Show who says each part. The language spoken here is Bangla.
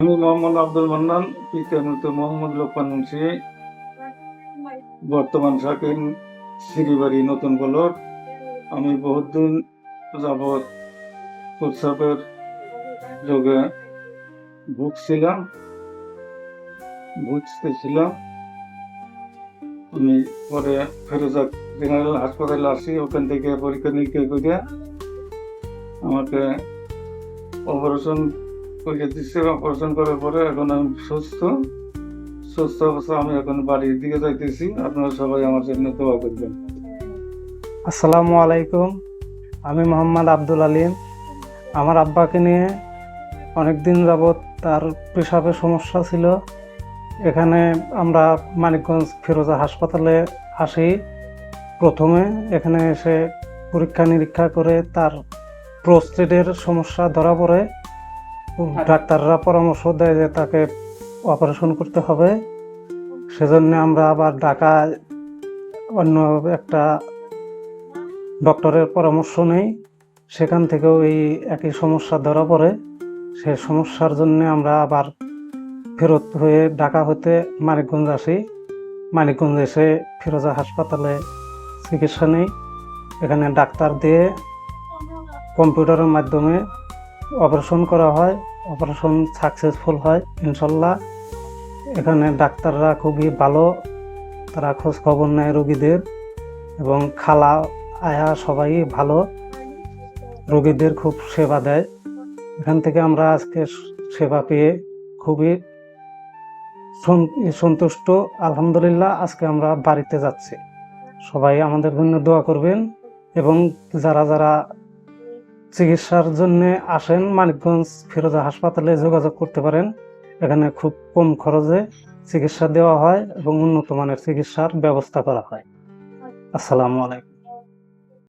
Speaker 1: আমি মোহাম্মদ আব্দুল মান্নান পিতা মৃত মোহাম্মদ লোকমান মুন্সি। বর্তমান শাকিন সিরিবাড়ি নতুন বলর আমি বহুত দিন যাবৎ উৎসবের যোগে ভুগছিলাম, ভুগতেছিলাম। আমি পরে ফেরোজা জেনারেল হাসপাতালে আসি, ওখান থেকে পরীক্ষা নিরীক্ষা করে আমাকে অপারেশন করে দিচ্ছে অপারেশন করার পরে এখন আমি সুস্থ। সুস্থ অবস্থা আমি এখন বাড়ির দিকে যাইতেছি। আপনারা সবাই আমার জন্য দোয়া করবেন।
Speaker 2: আসসালামু আলাইকুম। আমি মোহাম্মদ আব্দুল আলিম। আমার আব্বাকে নিয়ে অনেক দিন যাবৎ তার পেশাবের সমস্যা ছিল। এখানে আমরা মানিকগঞ্জ ফিরোজা হাসপাতালে আসি। প্রথমে এখানে এসে পরীক্ষা নিরীক্ষা করে তার প্রস্টেটের সমস্যা ধরা পড়ে। ডাক্তাররা পরামর্শ দেয় যে তাকে অপারেশন করতে হবে। সেজন্য আমরা আবার ঢাকা অন্য একটা ডক্টরের পরামর্শ নেই। সেখান থেকেও এই একই সমস্যা ধরা পড়ে। সে সমস্যার জন্য আমরা আবার ফেরত হয়ে ঢাকা হতে মানিকগঞ্জ আসি। মানিকগঞ্জ এসে ফিরোজা হাসপাতালে চিকিৎসা নেই। এখানে ডাক্তার দিয়ে কম্পিউটারের মাধ্যমে অপারেশন করা হয়। অপারেশন সাকসেসফুল হয়, ইনশাল্লাহ। এখানে ডাক্তাররা খুবই ভালো, তারা খোঁজ খবর নেয় রোগীদের, এবং খালা, আয়া সবাই ভালো, রোগীদের খুব সেবা দেয়। এখান থেকে আমরা আজকে সেবা পেয়ে খুবই সন্তুষ্ট। আলহামদুলিল্লাহ, আজকে আমরা বাড়িতে যাচ্ছি। সবাই আমাদের জন্য দোয়া করবেন, এবং যারা যারা চিকিৎসার জন্য আসেন মানিকগঞ্জ ফিরোজা হাসপাতালে যোগাযোগ করতে পারেন। এখানে খুব কম খরচে চিকিৎসা দেওয়া হয় এবং উন্নত মানের চিকিৎসার ব্যবস্থা করা হয়। আসসালামু আলাইকুম।